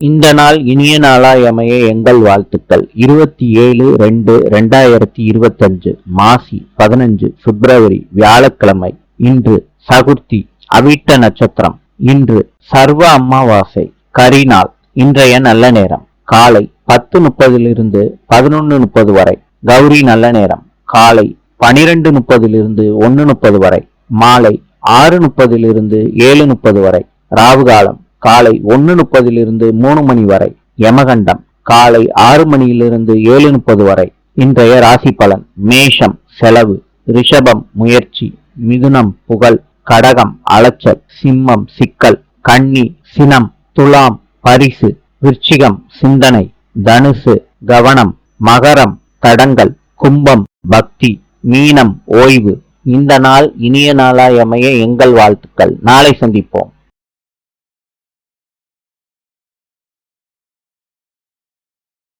இந்த நாள் இனிய நாளாய் அமைய எங்கள் வாழ்த்துக்கள். இருபத்தி ஏழு ரெண்டு ரெண்டாயிரத்தி இருபத்தஞ்சு மாசி பதினஞ்சு பிப்ரவரி வியாழக்கிழமை இன்று சகுர்த்தி அவிட்ட நட்சத்திரம் இன்று சர்வ அமாவாசை கரிநாள் இன்றைய நல்ல நேரம் காலை பத்து முப்பதிலிருந்து பதினொன்று முப்பது வரை கௌரி நல்ல நேரம் காலை பனிரெண்டு முப்பதிலிருந்து ஒன்று முப்பது வரை மாலை ஆறு முப்பதிலிருந்து ஏழு முப்பது வரை ராவுகாலம் காலை ஒன்று முப்பதிலிருந்து மூணு மணி வரை யமகண்டம் காலை ஆறு மணியிலிருந்து ஏழு முப்பது வரை இன்றைய ராசி பலன் மேஷம் செலவு ரிஷபம் முயற்சி மிதுனம் புகழ் கடகம் அலைச்சல் சிம்மம் சிக்கல் கன்னி சினம் துலாம் பரிசு விருச்சிகம் சிந்தனை தனுசு கவனம் மகரம் தடங்கள் கும்பம் பக்தி மீனம் ஓய்வு. இந்த நாள் இனிய நாளாய் அமைய எங்கள் வாழ்த்துக்கள். நாளை சந்திப்போம்.